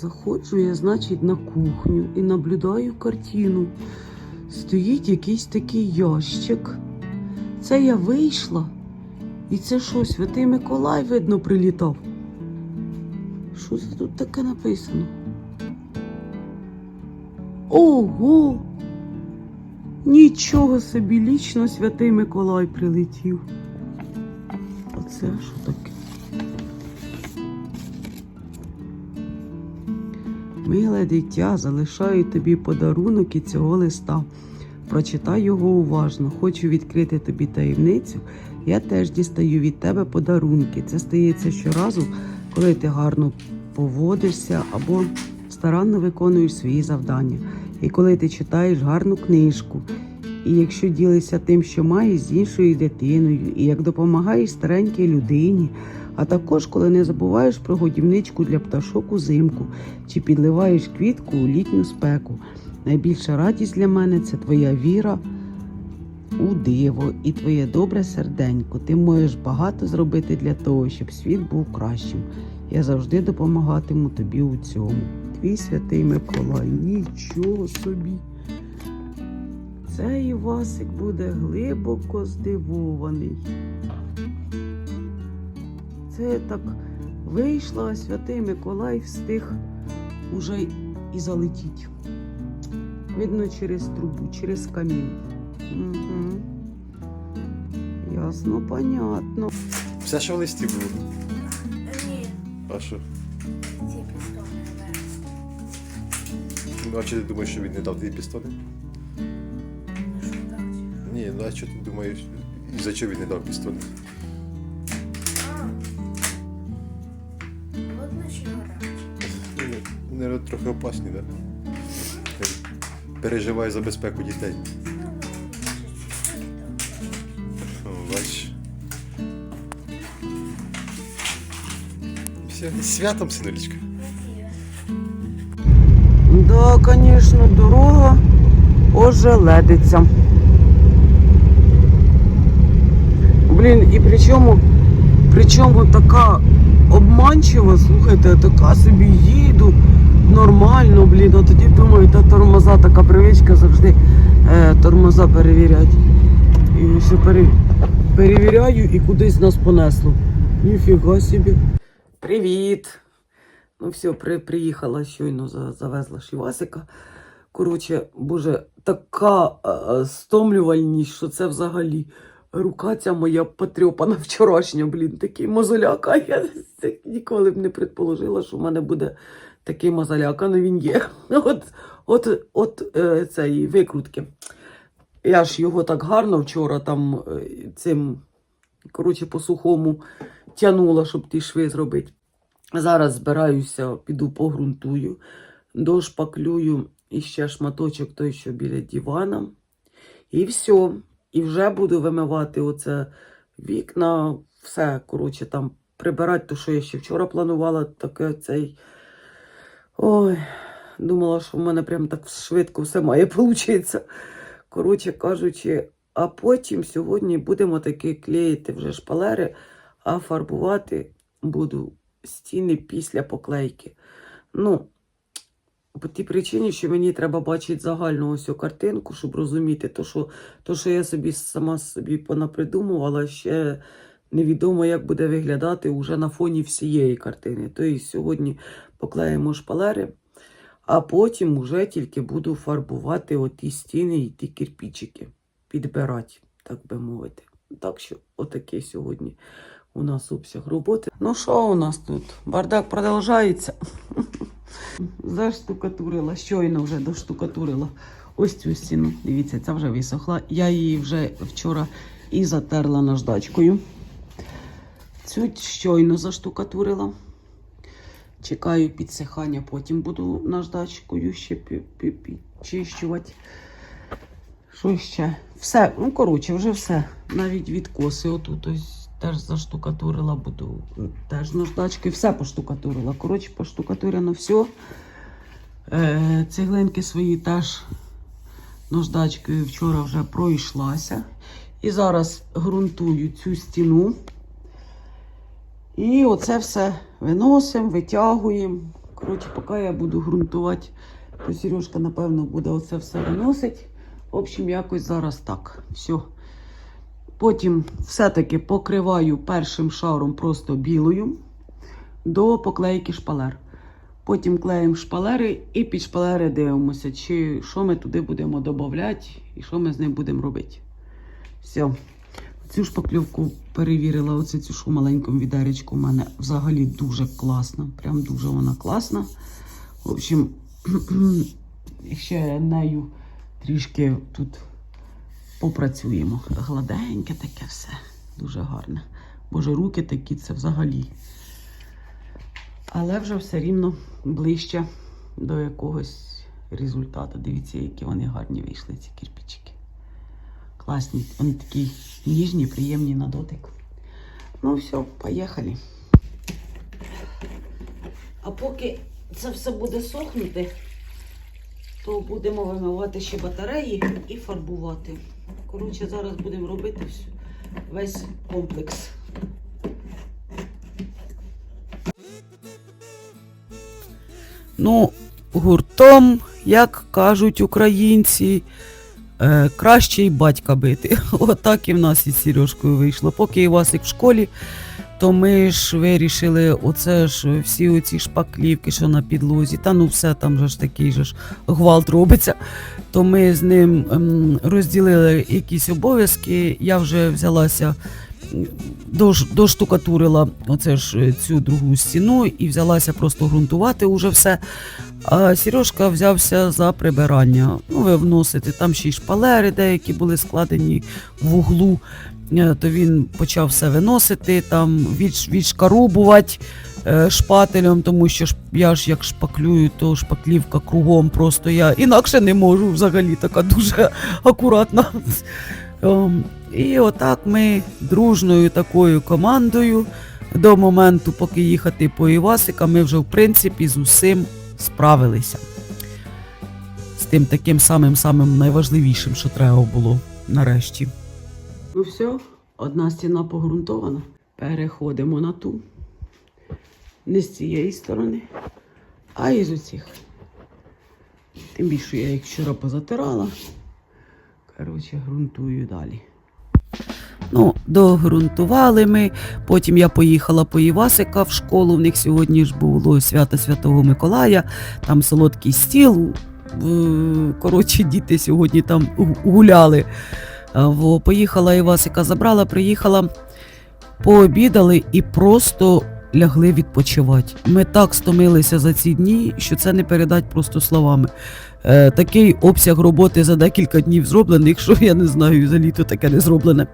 Заходжу я, значить, на кухню і наблюдаю картину. Стоїть якийсь такий ящик. Це я вийшла. І це що, святий Миколай, видно, прилітав. Що це тут таке написано? Ого! Нічого собі лічно святий Миколай прилетів. А це що таке? Миле дитя, залишаю тобі подарунок і цього листа. Прочитай його уважно. Хочу відкрити тобі таємницю. Я теж дістаю від тебе подарунки. Це стається щоразу, коли ти гарно поводишся або старанно виконуєш свої завдання. І коли ти читаєш гарну книжку, і якщо ділишся тим, що маєш з іншою дитиною, і як допомагаєш старенькій людині, а також коли не забуваєш про годівничку для пташок узимку, чи підливаєш квітку у літню спеку. Найбільша радість для мене це твоя віра у диво і твоє добре серденько. Ти можеш багато зробити для того, щоб світ був кращим. Я завжди допомагатиму тобі у цьому. Твій святий Миколай, нічого собі. Цей Івасик буде глибоко здивований. Це так вийшла, а святий Миколай встиг уже і залетіть. Видно через трубу, через камін. Угу. Ясно, понятно. Все, що в листі було. Ні, А що? ці пістони. Ну, а чи ти думаєш, що він не дав тобі пістони? Ну? Ні, ну а що ти думаєш, і за що він не дав пістони? Трохи опасні, так? Да? Переживай за безпеку дітей. Бачиш. Все, святом, синолічка. Да, звісно, дорога ожеледиться. Блін, і причому, причому така обманчива, слухайте, така собі їду нормально, блін, а тоді думаю, та тормоза, така привичка завжди е, тормоза перевіряти. І все пере, перевіряю і кудись нас понесло. Ніфіга собі. Привіт! Ну, все, при, приїхала щойно, за- завезла Шівасика. Коротше, боже, така е, стомлювальність, що це взагалі рука ця моя потрьопана вчорашня, блін, такий мозоляка. Я ніколи б не предположила, що в мене буде такий мозоляка, але він є. От, от, от е, цієї викрутки. Я ж його так гарно вчора там е, цим, коротше, по сухому тянула, щоб ті шви зробити. Зараз збираюся, піду погрунтую, дошпаклюю і ще шматочок той, що біля дивана. І все. І вже буду вимивати оце вікна, все, коротше, там прибирати, то, що я ще вчора планувала, таке цей. Ой, думала, що в мене прям так швидко все має получитися. Коротше кажучи, а потім сьогодні будемо таки клеїти вже шпалери, а фарбувати буду стіни після поклейки. Ну, по тій причині, що мені треба бачити загальну ось цю картинку, щоб розуміти, то що, то, що я собі сама собі понапридумувала, ще невідомо, як буде виглядати уже на фоні всієї картини. Тобто сьогодні поклеїмо шпалери, а потім уже тільки буду фарбувати оті стіни і ті кирпичики, підбирати, так би мовити. Так що, отакий сьогодні у нас обсяг роботи. Ну що у нас тут? Бардак продовжується. Заштукатурила, щойно вже доштукатурила ось цю стіну. Дивіться, ця вже висохла. Я її вже вчора і затерла наждачкою. Цю щойно заштукатурила. Чекаю підсихання, потім буду наждачкою ще пі- пі- підчищувати. Що ще? Все, ну коротше, вже все. Навіть відкоси отут теж заштукатурила, буду теж наждачки, все поштукатурила. Коротше, поштукатурено все. Е, цеглинки свої теж наждачкою вчора вже пройшлася. І зараз ґрунтую цю стіну. І оце все виносимо, витягуємо. Коротше, поки я буду ґрунтувати, то Сережка, напевно, буде оце все виносить. В общем, якось зараз так. Все. Потім все-таки покриваю першим шаром просто білою до поклейки шпалер. Потім клеїмо шпалери і під шпалери дивимося, чи що ми туди будемо додати і що ми з ним будемо робити. Все. Цю шпаклівку перевірила, оце цю що маленькому відеречку у мене взагалі дуже класна. Прям дуже вона класна. В общем, ще нею трішки тут попрацюємо. Гладеньке таке все. Дуже гарне. Боже, руки такі це взагалі. Але вже все рівно ближче до якогось результату. Дивіться, які вони гарні вийшли, ці кирпичики. Класні. Вони такі ніжні, приємні на дотик. Ну, все, поїхали. А поки це все буде сохнути, то будемо вимивати ще батареї і фарбувати. Коротше, зараз будемо робити весь комплекс. Ну, гуртом, як кажуть українці, е, краще й батька бити. Отак і в нас із Сережкою вийшло. Поки Івасик в школі, то ми ж вирішили, оце ж всі оці шпаклівки, що на підлозі, та ну все там же ж такий же ж гвалт робиться. То ми з ним ем, розділили якісь обов'язки. Я вже взялася. Доштукатурила оце ж е, цю другу стіну і взялася просто ґрунтувати уже все. А Сережка взявся за прибирання. Ну, ви вносите там ще й шпалери, деякі були складені в углу. Е, То він почав все виносити, там відш, відшкарубувати е, шпателем, тому що я ж як шпаклюю, то шпаклівка кругом просто я інакше не можу взагалі така дуже акуратна. Ем, І отак ми дружною такою командою до моменту, поки їхати по Івасика, ми вже в принципі з усім справилися. З тим таким самим самим найважливішим, що треба було нарешті. Ну все, одна стіна погрунтована. Переходимо на ту. Не з цієї сторони, а із оцих. Тим більше я їх вчора позатирала. Коротше, ґрунтую далі. Ну, догрунтували ми. Потім я поїхала по Івасика в школу. В них сьогодні ж було свято Святого Миколая, там солодкий стіл. Коротше, діти сьогодні там гуляли. Поїхала Івасика, забрала, приїхала, пообідали і просто лягли відпочивати. Ми так стомилися за ці дні, що це не передать просто словами. Е, такий обсяг роботи за декілька днів зроблений, якщо я не знаю, за літо таке не зроблене.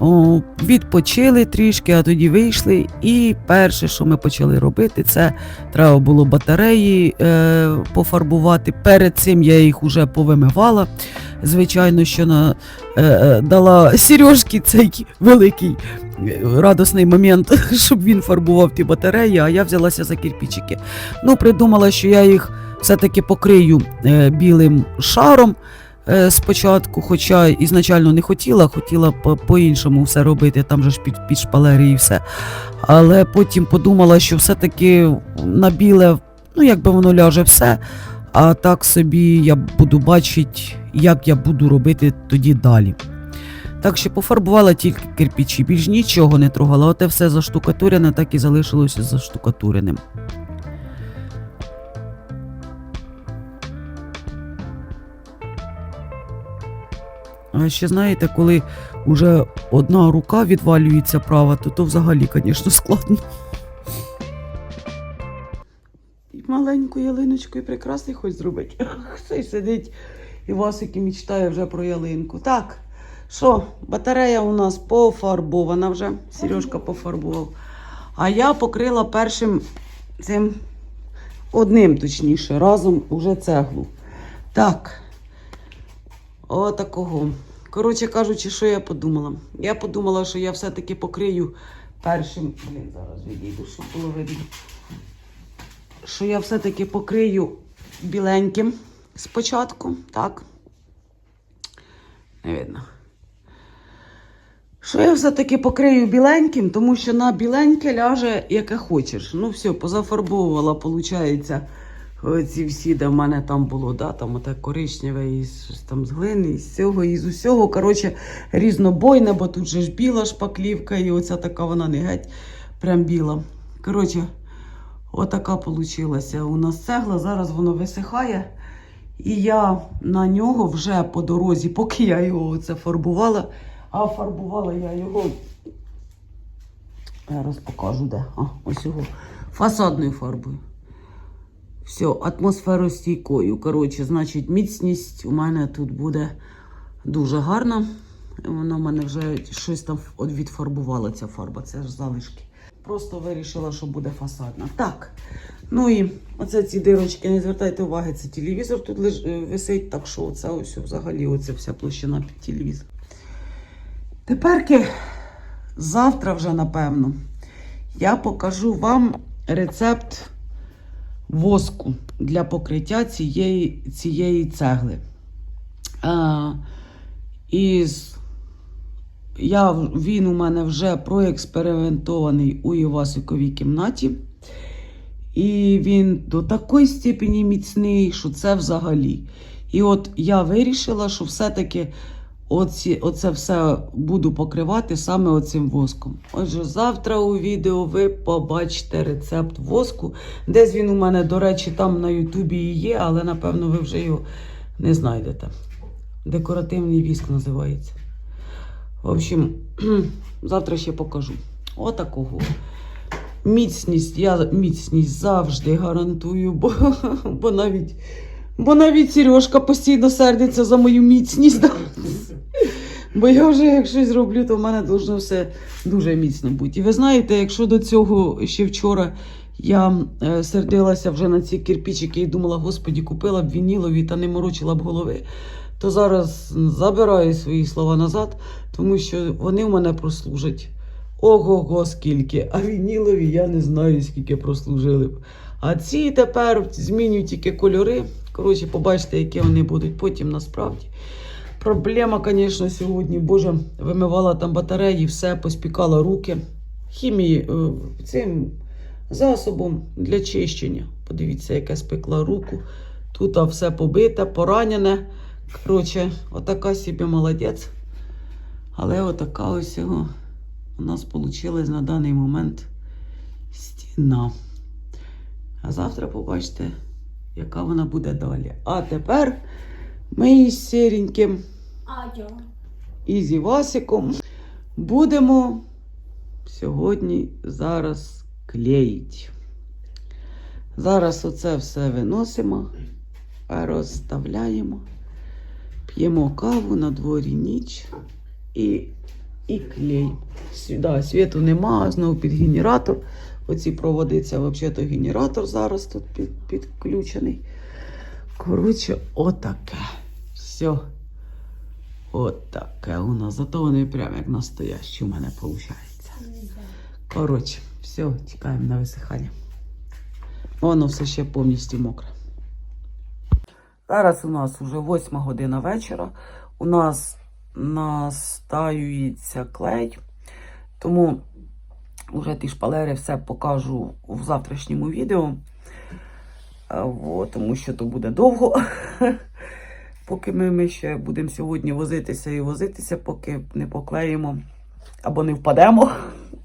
О, відпочили трішки, а тоді вийшли. І перше, що ми почали робити, це треба було батареї е, пофарбувати. Перед цим я їх вже повимивала. Звичайно, що на, е, е, дала Сережки цей великий радісний момент, щоб він фарбував ті батареї, а я взялася за кирпичики. Ну, придумала, що я їх все-таки покрию е, білим шаром е, спочатку, хоча ізначально не хотіла, хотіла по- по-іншому все робити, там же ж під, під шпалери і все. Але потім подумала, що все-таки на біле, ну якби воно ляже все. А так собі я буду бачити, як я буду робити тоді далі. Так що пофарбувала тільки кирпичі, більш нічого не трогала. Оте все заштукатурене, так і залишилося заштукатуреним. А ще знаєте, коли вже одна рука відвалюється права, то то взагалі, звісно, складно. Маленьку ялиночку і прекрасний хоч зробити. Ах, сидить і Васик і мечтає вже про ялинку. Так, що, батарея у нас пофарбована вже. Сережка пофарбував. А я покрила першим цим одним, точніше, разом уже цеглу. Так. Отакого. Коротше кажучи, що я подумала? Я подумала, що я все-таки покрию першим. Блін, зараз відійду, щоб було видно. Що я все-таки покрию біленьким спочатку, так? Не видно. Що я все-таки покрию біленьким, тому що на біленьке ляже яке хочеш. Ну все, позафарбовувала, виходить, ці всі, де в мене там було, да, там оте коричневе, і там з глини, і з цього, і з усього. Коротше, різнобойне, бо тут же ж біла шпаклівка, і оця така вона не геть прям біла. Коротше, отака получилася у нас цегла. Зараз воно висихає. І я на нього вже по дорозі, поки я його оце фарбувала, а фарбувала я його. Зараз покажу де. А, ось його. Фасадною фарбою. Все, атмосферостійкою. Коротше, значить, міцність у мене тут буде дуже гарна. Вона в мене вже щось там відфарбувала ця фарба, це ж залишки. Просто вирішила, що буде фасадна. Так. Ну і оце ці дирочки, не звертайте уваги, це телевізор тут лиш, е, висить, так що оце ось взагалі оце вся площина під телевізор. Теперки, завтра вже, напевно, я покажу вам рецепт воску для покриття цієї, цієї цегли. А, із, я, він у мене вже проекспериментований у Івасиковій кімнаті. І він до такої степені міцний, що це взагалі. І от я вирішила, що все-таки оці, оце все буду покривати саме оцим воском. Отже, завтра у відео ви побачите рецепт воску. Десь він у мене, до речі, там на Ютубі і є, але напевно ви вже його не знайдете. Декоративний віск називається. В общем, завтра ще покажу. Отакого. Міцність, я міцність завжди гарантую, бо, бо навіть. Бо навіть Сережка постійно сердиться за мою міцність. Бо я вже як щось роблю, то в мене должно все дуже міцно бути. І ви знаєте, якщо до цього ще вчора я е, сердилася вже на ці кирпичики і думала, господі, купила б вінілові та не морочила б голови, то зараз забираю свої слова назад, тому що вони в мене прослужать. Ого-го, скільки. А вінілові я не знаю, скільки прослужили б. А ці тепер змінюють тільки кольори. Коротше, побачите, які вони будуть потім насправді. Проблема, звісно, сьогодні, боже, вимивала там батареї, все, поспікала руки. Хімії е, цим засобом для чищення. Подивіться, яке спекла руку. Тут все побите, поранене. Коротше, отака собі молодець. Але отака ось його у нас вийшла на даний момент стіна. А завтра побачите, яка вона буде далі. А тепер ми із сіреньким і з Івасиком будемо сьогодні зараз клеїти. Зараз оце все виносимо, розставляємо, п'ємо каву на дворі ніч і, і клей. Сюди світу нема, знову під генератор. Оці проводи, це взагалі генератор зараз тут під, підключений. Коротше, отаке. Все. Отаке у нас. Зато вони прям як настоящі у мене виходить. Коротше, все, чекаємо на висихання. Воно все ще повністю мокре. Зараз у нас вже 8 година вечора. У нас настаюється клей. Тому вже ті шпалери все покажу в завтрашньому відео. От, тому що то буде довго. Поки ми, ми ще будемо сьогодні возитися і возитися, поки не поклеїмо або не впадемо.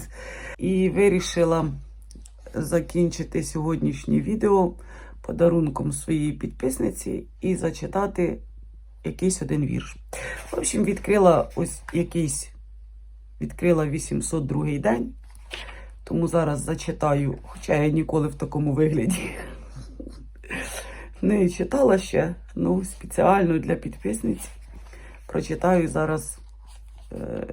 І вирішила закінчити сьогоднішнє відео подарунком своїй підписниці і зачитати якийсь один вірш. В общем, відкрила ось якийсь відкрила 802 день. Тому зараз зачитаю, хоча я ніколи в такому вигляді не читала ще, ну спеціально для підписниць прочитаю зараз е,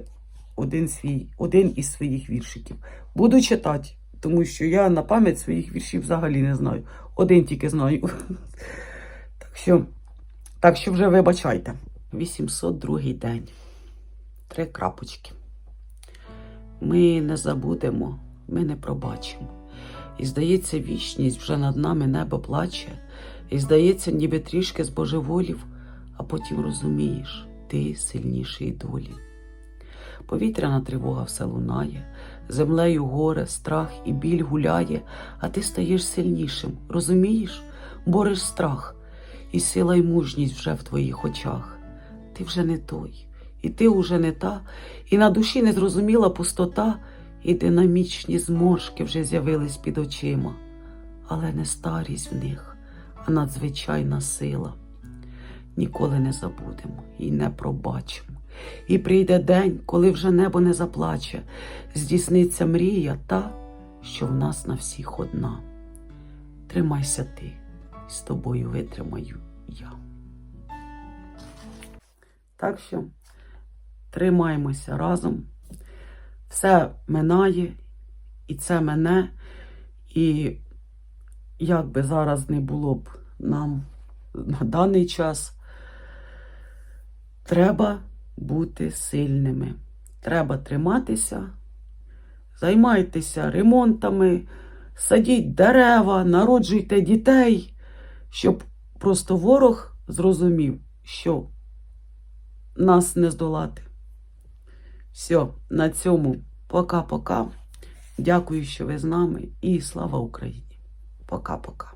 один, свій, один із своїх віршиків. Буду читати, тому що я на пам'ять своїх віршів взагалі не знаю. Один тільки знаю. Так що, так що вже вибачайте. 802 день. Три крапочки. Ми не забудемо, ми не пробачимо. І здається, вічність вже над нами небо плаче, і здається, ніби трішки збожеволів, а потім розумієш, ти сильніший долі. Повітряна тривога все лунає, землею горе, страх і біль гуляє, а ти стаєш сильнішим, розумієш? Бореш страх, і сила й мужність вже в твоїх очах. Ти вже не той, і ти уже не та, і на душі незрозуміла пустота, і динамічні зморшки вже з'явились під очима, але не старість в них, а надзвичайна сила. Ніколи не забудемо і не пробачимо. І прийде день, коли вже небо не заплаче, здійсниться мрія та, що в нас на всіх одна. Тримайся ти, і з тобою витримаю я. Так що тримаємося разом. Все минає, і це мене. І як би зараз не було б нам на даний час, треба бути сильними. Треба триматися, займайтеся ремонтами, садіть дерева, народжуйте дітей, щоб просто ворог зрозумів, що нас не здолати. Все, на цьому пока-пока. Дякую, що ви з нами, і слава Україні! Пока-пока.